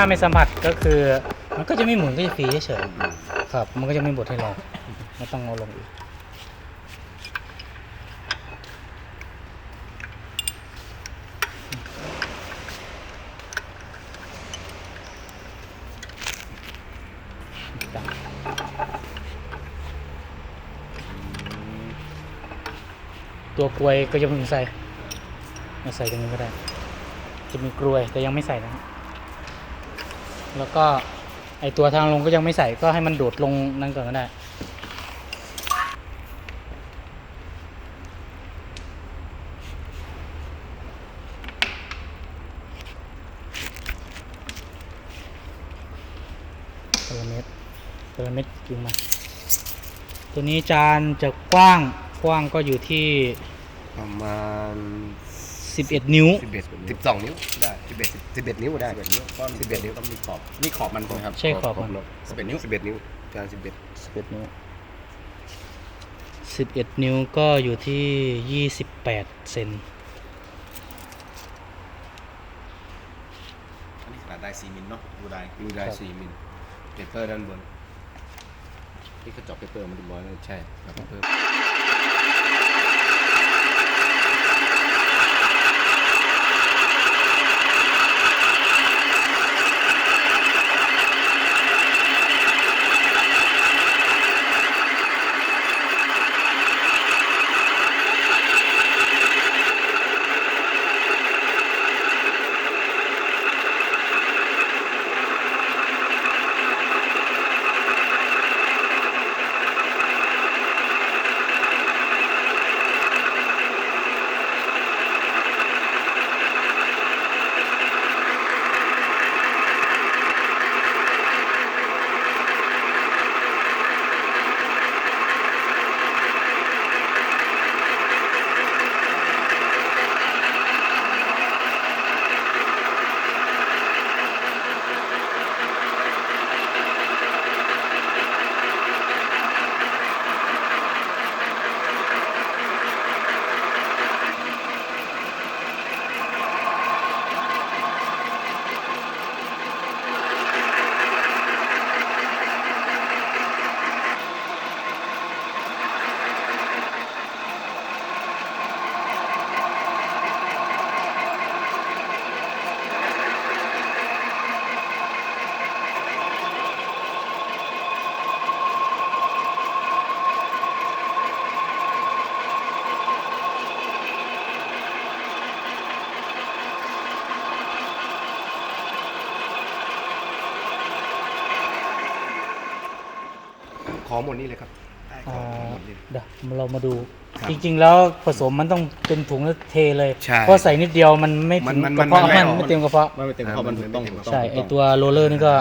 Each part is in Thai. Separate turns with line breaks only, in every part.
ถ้าไม่สัมผัสก็คือ มันก็จะไม่หมุนก็จะฟรีเฉยๆครับ มันก็จะไม่บดให้เราไม่ต้องเอาลงอีกตัวกลวยก็จะเพิ่งใส่มาใส่ตรงนี้ก็ได้ จะมีกลวยแต่ยังไม่ใส่นะ แล้วก็ไอตัวทางลงก็ยังไม่ใส่ก็ให้มันโดดลงนั่นก่อนก็ได้ตละเม็ดตละเม็ดกิงมา ตัวนี้จานจะกว้าง กว้างก็อยู่ที่
ประมาณ
11 นิ้ว
สิบเอ็ดสิบสองนิ้วได้สิบเอ็ดสิบเอ็ดนิ้วได้สิบเอ็ดนิ้วก้อนสิบเอ็ดนิ้วต้องมีขอบนี่ขอบมันใช่ไหมครับ
ใช่ขอบมัน
สิบเอ็ดนิ้วสิบเอ็ดนิ้วจานสิบเอ็ด
11 นิ้ว 11 นิ้วก็อยู่ที่ 28 เซน
อันนี้ขนาดได้4มิลเนาะดูได้
ดูได้สี่มิลเปเปอร์ด้านบน
นี่ก็เจาะเปเปอร์มาเรียบร้อยแล้ว
ใช่แล้วก็เพิ่ม ขอหมดนี่เลยครับได้ข
อ่า
อหมดนี่
เดี๋ยวเรามาดู
ครับ
จริงๆ แล้วผสมมันต้องเป็นถุงแล้วเทเลย
ใช่
เพราะใส่นิดเดียวมันไม่
มั
ถึ
น
ง
มัน
กระเพาะ
มันไม่
มัน
ออก
ไม่เต็มกระเพาะ
ไม่ไม่เต็มข้อมันถูกต้องถูกต้อง
ใช่ ไอ
ถูกต้อง
ตัวโรลเลอร์นี่ก็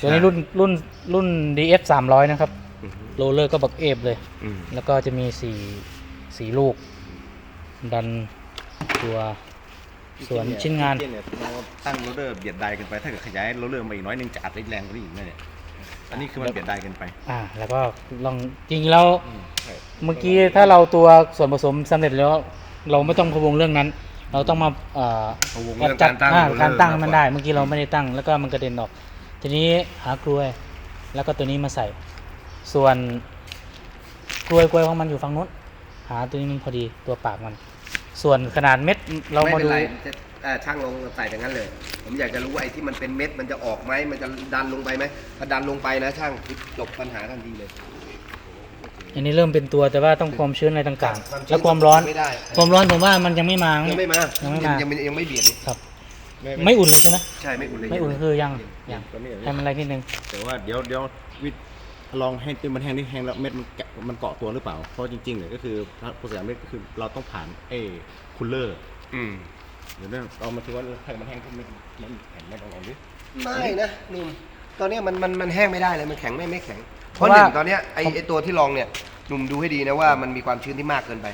ตัวนี้รุ่นรุ่นรุ่น DF 300 นะครับ
อืม
โรลเลอร์ก็บักเอฟเลย
อืม
แล้วก็จะมีสี่สี่ลูก ดันตัวส่วนชิ้นงาน
จริๆเนี่ยเราตั้งโรลเลอร์เบียดได้เกันไปถ้าเกิดขยายโรลเลอร์มาอีกน้อยหนึงจะอัดได้แรงกว่านี้อีกนะเนี่ย อันนี้คือมันเบียดได้เกันไป
อ่า แล้วก็ลองจริงๆแล้ว
ใช่
เมื่อกี้ถ้าเราตัวส่วนผสมสำเร็จแล้ว เราไม่ต้องพะวงเรื่องนั้น เราต้องมาเอ่อ
พะวงเรื่อง
จัด
การตั้ง
อ่
โรลเลอร์
การตั้งให้มัน
มากกว่า
ได้ เมื่อกี้เราไม่ได้ตั้ง แล้วก็มันกระเด็นออก ทีนี้หากลวย แล้วก็ตัวนี้มาใส่ ส่วนกลวยกลวยของมันอยู่ฝั่งนู้นหาตัวนี้มันพอดีตัวปากมัน ส่วนขนาดเม็ดเรา
ไม่
มา
เป็น
ดู
ไรจะเอ่อช่างลงใส่อย่างนั้นเลย ผมอยากจะรู้ว่าไอ้ที่มันเป็นเม็ดมันจะออกไหมมันจะดันลงไปไหมถ้าดันลงไปนะช่างจบปัญหาทันทีเลย
อันนี้เริ่มเป็นตัวแต่ว่าต้องความชื้นอะไรต่าง
ความ
ๆ
ชื้น
แล้วความร้อน
ไม่ได้
ความร้อนผมว่ามันยังไม่มา
ยังไม่มา
ยังไม่มา
ยังไม่ยังไม่เบียดนี่
ครับ ไม่อุ่นเลยใช่ไหม
ใช่ไม่อุ่นเลย
ไม่อุ่นคือยังยัง
ก็ไม่อย่างนี้
ให้มันอะไรนิดนึง
แต่ว่าเดี๋ยวเดี๋ยววิทย์ลองให้ตัวมันแห้งนี่แห้งแล้วเม็ดมันแกะมันเกาะตัวหรือเปล่า เพราะจริงๆเนี่ยก็คือถ้าโปรเซสเม็ดก็คือเราต้องผ่านเอ้คูลเลอร์
อืม
เดี๋ยวเนี่ยเอามาถือว่าถ้ามันแห้งก็ไม่มันแข็งไม่ต้องเอาดิ
ไม่นะหนุ่มตอนเนี้ยมันมันมันแห้งไม่ได้เลยมันแข็งไม่ไม่แข็ง เพ
เพราะ
ราะหนึ่ง
ว่า
ตอนเนี้ยไอไอตัวที่ลองเนี่ยหนุ่มดูให้ดีนะว่ามันมีความชื้นที่มากเกินไป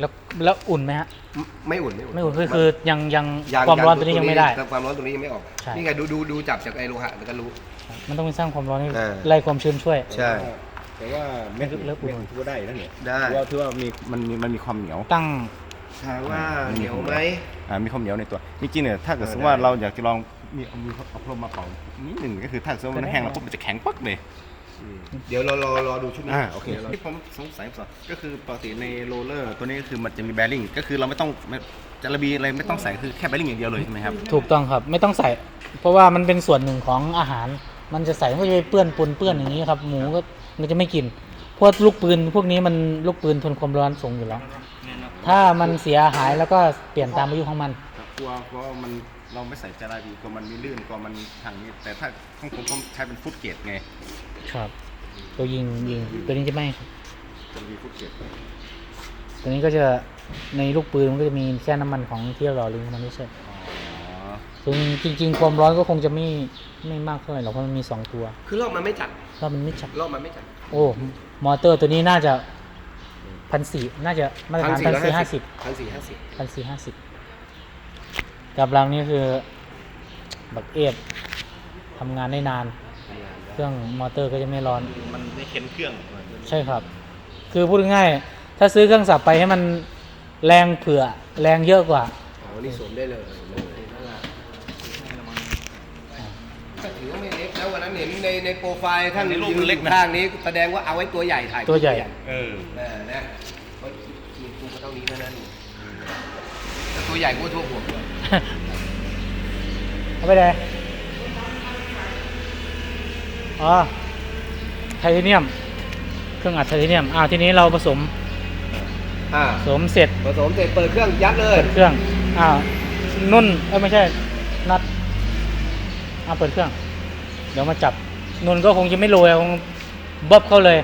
แล้วแล้วอุ่นไหมฮะ
ไม่ไม่อุ่นไม่อุ่น
ไม่อุ่นคือคือยังยัง
ยัง
ความร้อนตัวนี้ยังไม่ได้
ความร้อนตัวนี้ยังไม่ออก
ใช่
นี่ไงดูดูดูจับจากไอโลหะมันก็รู้
มันต้องไปสร้างความร้อนให้
เออ
ไล่ความชื้นช่วย
ใช่
แต่ว่าเม็ด
เลิกอุ่น
เม็ดถือว่าได้นะเนี่ย
ได้
ถือว่าถือว่ามีมันมีมันมีความเหนียว
ตั้ง
ถามว่าเหนียวไหม
อ่ามีความเหนียวในตัวจริงๆเนี่ยถ้าเกิดสมมติว่าเราอยากจะลองมีเอามือเอาพรมมาเป่านิดหนึ่งก็คือถ้าสมมติมันแห้งแล้วปุ๊บมันจะแข็งปักเลย
เดี๋ยวเรารอรอดูชุดนี้
อ่าโอเค
ดี๋ยวรา
ที่ผมสงสัยสองก็คือปกติในโรลเลอร์ตัวนี้ก็คือมันจะมีแบริ่งก็คือเราไม่ต้องไม่จะระบีอะไรไม่ต้องใส่คือแค่แบริ่งอย่างเดียวเลยใช่ไหมครับ
ถูกต้องครับไม่ต้องใส่ เพราะว่ามันเป็นส่วนหนึ่งของอาหาร มันจะใส่มันก็จะไปเปื้อนปนเปื้อนอย่างนี้ครับ หมูก็มันจะไม่กินเพราะลูกปืนพวกนี้มันลูกปืนทนความร้อนสูงอยู่แล้ว ถ้ามันเสียหายแล้วก็เปลี่ยนตามอายุของมัน
กลัวเพราะว่ามันเราไม่ใส่จาราบีกลัวมันมีลื่นกลัวมันทางนี้แต่ถ้าของผมผมใช้เป็นฟุตเกตไง
ครับ ตัวยิงยิงตัวนี้จะไม่ครับ
จะมีฟุตเกต
ตัวนี้ก็จะในลูกปืนมันก็จะมีแค่น้ำมันของที่หล่อเลี้ยงมันไม่ใช่
อ๋อ
ซึ่งจริง ๆ ความร้อนก็คงจะไม่ไม่มากเท่าไหร่หรอกเพราะมันมีสองตัว
คือรอบมันไม่จัด
แล้วมันไม่จับ
รอบมันไม่จัด
โอ้มอเตอร์ตัวนี้น่าจะ พันสี่น่าจะมาตรฐานพันสี่ห้าสิบ
พันสี่ห้าสิบ
พันสี่ห้าสิบกับรังนี่คือ บักเอฟทำงานได้นานเครื่องมอเตอร์ก็จะไม่ร้อน
มันไม่เข็นเครื่อง
ใช่ครับ คือพูดง่ายๆถ้าซื้อเครื่องสับไปให้มันแรงเผื่อ แรงเยอะกว่า
อ๋อนี่สวมได้เลยเลยน่ารักก็ถือว่าไม่เล็ก แล้ววันนั้นเห็นในในโปรไฟล์ท่าน
ในรูป
ยื
มัน
น
เล็กนะ
ข้างนี้แสดงว่าเอาไว้ตัวใหญ่ถ่าย
ตัวใหญ่
เออ
เออนะเพราะมีกูก็เท่านี้เท่านั้นแต่ตัวใหญ่กูก็ทั่วหัวเลย
เอาไปเลยอ๋อ ไทเทเนียม เครื่องอัดไทเทเนียม อ้าว ทีนี้เราผสม
อ่า
ผสมเสร็จ
ผสมเสร็จเปิดเครื่องยัดเลย
เปิดเครื่อง อ้าว นุ่น เอ้ยไม่ใช่ นัด อ้าว เปิดเครื่อง เดี๋ยวมาจับนนก็คงจะไม่โรยคงบ๊อบเข้าเลย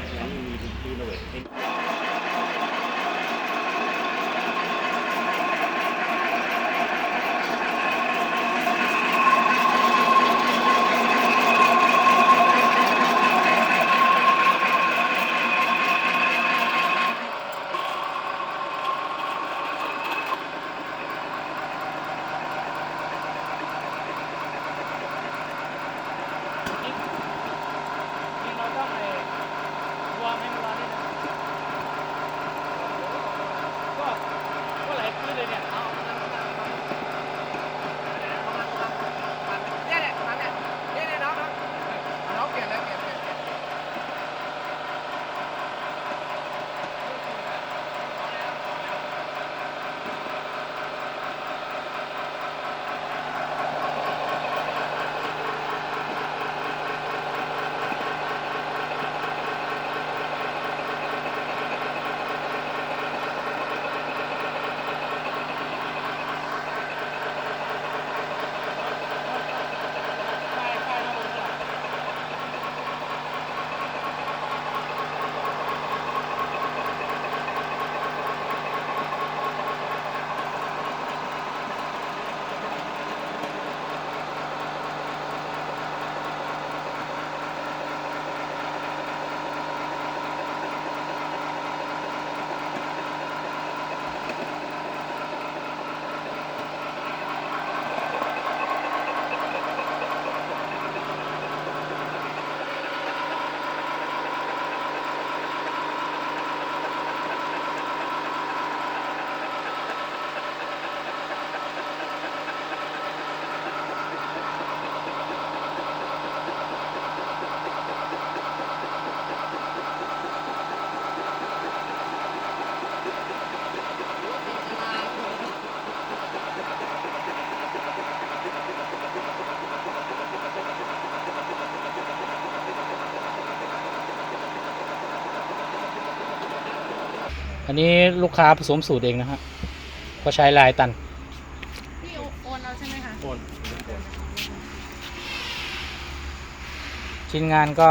นนี้ลู
กค้าผสมสูตรเองนะฮะก็ใช้ลายตัน
พี่โอนเอาใช่ไหมคะ
โอน
ชิ้นงานก็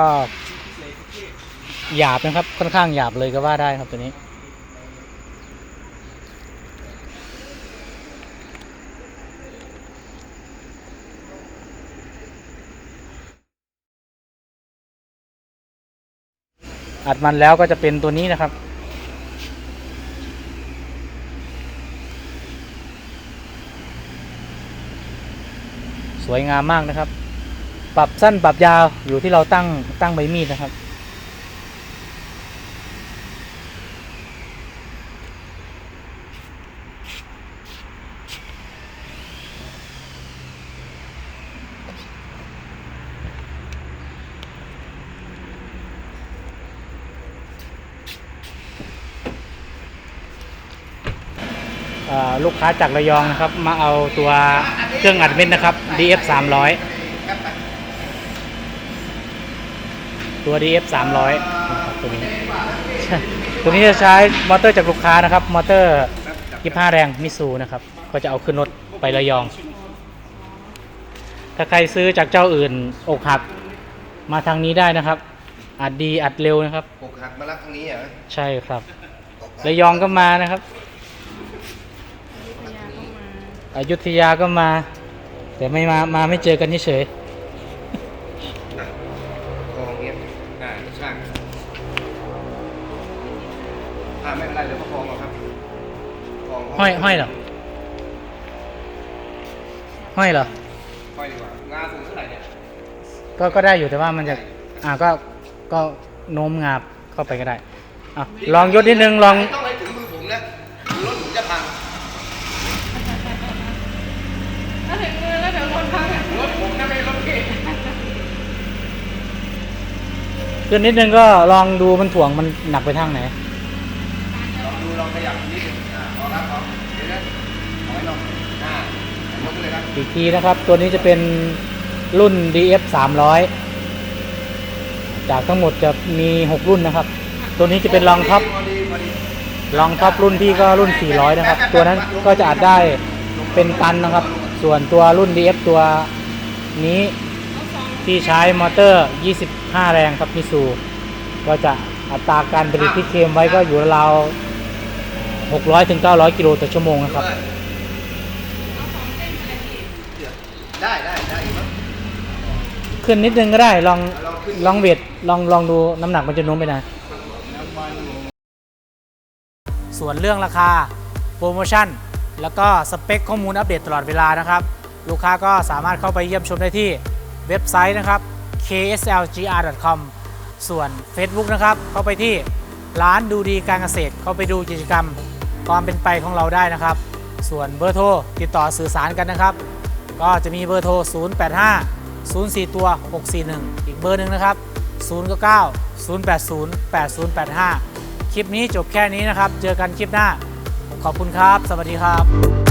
หยาบนะครับ ค่อนข้างหยาบเลยก็ว่าได้ครับตัวนี้ อัดมันแล้วก็จะเป็นตัวนี้นะครับ สวยงามมากนะครับ ปรับสั้นปรับยาวอยู่ที่เราตั้งตั้งใบมีดนะครับ ลูกค้าจากระยองนะครับ มาเอาตัวเครื่องอัดเม็ดนะครับ DF 300ตัว DF 300นะครับตัวนี้ตัวนี้จะใช้มอเตอร์จากลูกค้านะครับ มอเตอร์25แรงมิสูนะครับ ก็จะเอาขึ้นรถไประยอง ถ้าใครซื้อจากเจ้าอื่นอกหักมาทางนี้ได้นะครับ อัดดีอัดเร็วนะครับ
ปกหักมารับทางนี้เหรอ
ใช่ครับระยองก็มานะครับ
พยาก็มา
อยุธยาก็มา แต่ไม่มามาไม่เจอกันเฉย
อะคองเงี้ยอ่าช่างอ่าไม่เป็นไรเดี๋ยวก็คองเอาครับคอง
ๆห้อยห้อยเหรอห้อยเหรอ
ห้อยดีกว่างาสูงเท่าไหร่เนี่ย
ก็ก็ได้อยู่แต่ว่ามันจะอ่าก็ก็โน้มงาบเข้าไปก็ได้อะลองยศนิดนึงลอง
ต้องให้ถึงมือผมนะรถผมจะพัง
ถ้าถึงมือแล้วเดี๋ยวคนพัง
รถผมนะไม่รถพี่
ขึ้นนิดนึงก็ลองดูมันถ่วงมันหนักไปทางไหน
ลองดูลองขยับนิดนึงอ่าพอครับพอเดี๋ยวนะเอาไว้ลองอ่ายกเลยครับ
อีกทีนะครับ ตัวนี้จะเป็นรุ่น DF 300 จากทั้งหมดจะมี 6 รุ่นนะครับ ตัวนี้จะเป็นรองท็อป
พอดีพอดี
รองท็อปรุ่นพี่ก็รุ่น 400 นะครับ ตัวนั้นก็จะอัดได้เป็นตันนะครับ ส่วนตัวรุ่น DF ตัวนี้ ที่ใช้มอเตอร์ 25 แรงครับมิซูก็จะอัตราการผลิตที่เคลมไว้ก็อยู่ราวๆ600ถึง900 กิโลต่อชั่วโมงนะครับ
ได้ได้ได้อยู่มั้ง
ขึ้นนิดนึงก็ได้ลอง
ลองขึ้น
ลองเวทลองลองดูน้ำหนักมันจะโน้มไปไหนส่วนเรื่องราคาโปรโมชั่น แล้วก็สเปคข้อมูลอัปเดตตลอดเวลานะครับ ลูกค้าก็สามารถเข้าไปเยี่ยมชมได้ที่ เว็บไซต์นะครับ kslgr.com ส่วน Facebook นะครับ เข้าไปที่ร้านดูดีการเกษตร เข้าไปดูกิจกรรมความเป็นไปของเราได้นะครับ ส่วนเบอร์โทรติดต่อสื่อสารกันนะครับ ก็จะมีเบอร์โทร 085 04 ตัว 641 อีกเบอร์หนึ่งนะครับ 099 080 8085 คลิปนี้จบแค่นี้นะครับ เจอกันคลิปหน้า ขอบคุณครับ สวัสดีครับ